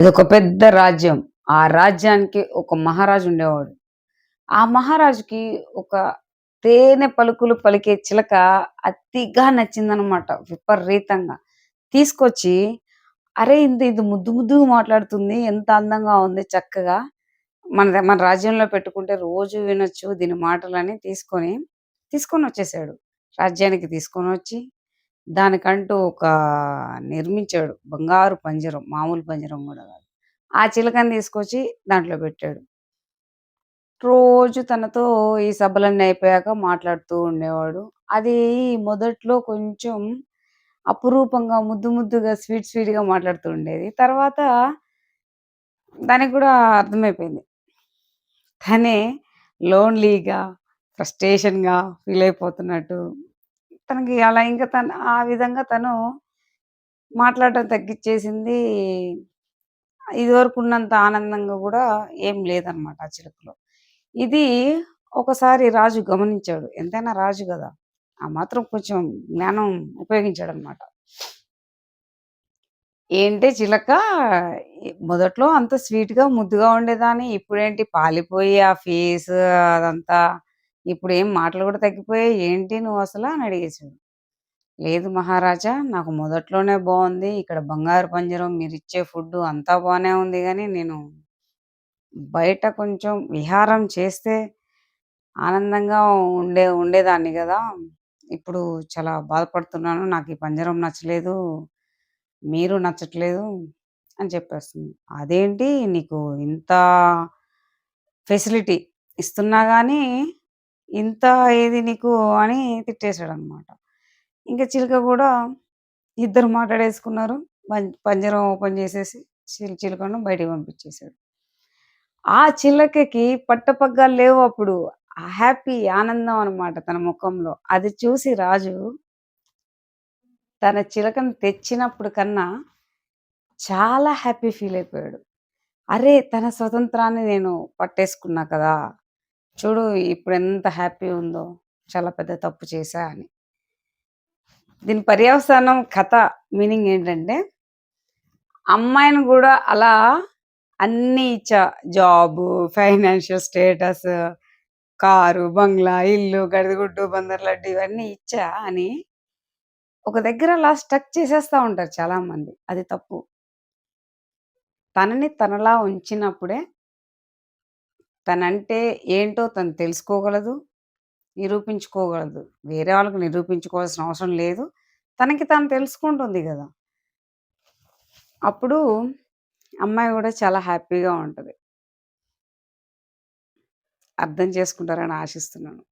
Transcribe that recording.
ఇదొక పెద్ద రాజ్యం. ఆ రాజ్యానికి ఒక మహారాజు ఉండేవాడు. ఆ మహారాజుకి ఒక తేనె పలుకులు పలికే చిలక అతిగా నచ్చిందనమాట. విపరీతంగా. తీసుకొచ్చి అరే! ఇంత ఇది ముద్దు ముద్దుగా మాట్లాడుతుంది. ఎంత అందంగా ఉంది చక్కగా. మన మన రాజ్యంలో పెట్టుకుంటే రోజు వినొచ్చు దీని మాటలని తీసుకొని, తీసుకొని వచ్చేసాడు రాజ్యానికి తీసుకొని వచ్చి దానికంటూ ఒక నిర్మించాడు. బంగారు పంజరం. మామూలు పంజరం కూడా కాదు ఆ చిలకని తీసుకొచ్చి దాంట్లో పెట్టాడు. రోజు తనతో ఈ సభలన్నీ అయిపోయాక మాట్లాడుతూ ఉండేవాడు. అది మొదట్లో కొంచెం అపురూపంగా, ముద్దు ముద్దుగా, స్వీట్ స్వీట్‌గా మాట్లాడుతూ ఉండేది. తర్వాత దానికి కూడా అర్థమైపోయింది. తనే లోన్‌లీగా, ఫ్రస్ట్రేషన్‌గా ఫీల్ అయిపోతున్నట్టు. తనకి అలా ఇంకా తను ఆ విధంగా తను మాట్లాడటం తగ్గించేసింది ఇదివరకు ఉన్నంత ఆనందంగా కూడా ఏం లేదనమాట ఆ చిలుకలో. ఇది ఒకసారి రాజు గమనించాడు. ఎంతైనా రాజు కదా ఆ మాత్రం కొంచెం జ్ఞానం ఉపయోగించాడు అనమాట ఏంటే చిలక మొదట్లో అంత స్వీట్‌గా, ముద్దుగా ఉండేదాన్ని. ఇప్పుడేంటి పాలిపోయి ఆ ఫేస్ అదంతా ఇప్పుడేం మాటలు కూడా తగ్గిపోయాయి. ఏంటి నువ్వు అసలు అని అడిగేశాడు లేదు మహారాజా నాకు మొదట్లోనే బాగుంది ఇక్కడ బంగారు పంజరం, మీరిచ్చే ఫుడ్ అంతా బాగానే ఉంది కానీ నేను బయట కొంచెం విహారం చేస్తే ఆనందంగా ఉండే ఉండేదాన్ని కదా ఇప్పుడు చాలా బాధపడుతున్నాను. నాకు ఈ పంజరం నచ్చలేదు. మీరు నచ్చట్లేదు అని చెప్పేస్తుంది. అదేంటి నీకు ఇంత ఫెసిలిటీ ఇస్తున్నా కానీ ఇంత ఏది నీకు అని తిట్టేసాడనమాట. ఇంకా చిలుక కూడా ఇద్దరు మాట్లాడేసుకున్నారు. పం పంజరం ఓపెన్ చేసేసి చిలు చిలుకను బయటికి పంపించేసాడు. ఆ చిలకకి పట్టపగ్గాలు లేవు అప్పుడు. హ్యాపీ ఆనందం అనమాట తన ముఖంలో. అది చూసి రాజు తన చిలకను తెచ్చినప్పుడు కన్నా చాలా హ్యాపీ ఫీల్ అయిపోయాడు. అరే! తన స్వతంత్రాన్ని నేను పట్టేసుకున్నా కదా! చూడు ఇప్పుడు ఎంత హ్యాపీ ఉందో. చాలా పెద్ద తప్పు చేశా అని. దీని పర్యవసానం కథ మీనింగ్ ఏంటంటే, అమ్మాయిని కూడా అలా అన్నీ ఇచ్చా. జాబు, ఫైనాన్షియల్ స్టేటస్, కారు, బంగ్లా, ఇల్లు, గడిదిగుడ్డు, బందర్ లడ్డు ఇవన్నీ ఇచ్చా అని ఒక దగ్గర అలా స్టక్ చేసేస్తా ఉంటారు చాలామంది. అది తప్పు. తనని తనలా ఉంచినప్పుడే తనంటే ఏంటో తను తెలుసుకోగలదు. నిరూపించుకోగలదు. వేరే వాళ్ళకి నిరూపించుకోవాల్సిన అవసరం లేదు. తనకి తాను తెలుసుకుంటుంది కదా అప్పుడు అమ్మాయి కూడా చాలా హ్యాపీగా ఉంటుంది అర్థం చేసుకుంటారని ఆశిస్తున్నాను.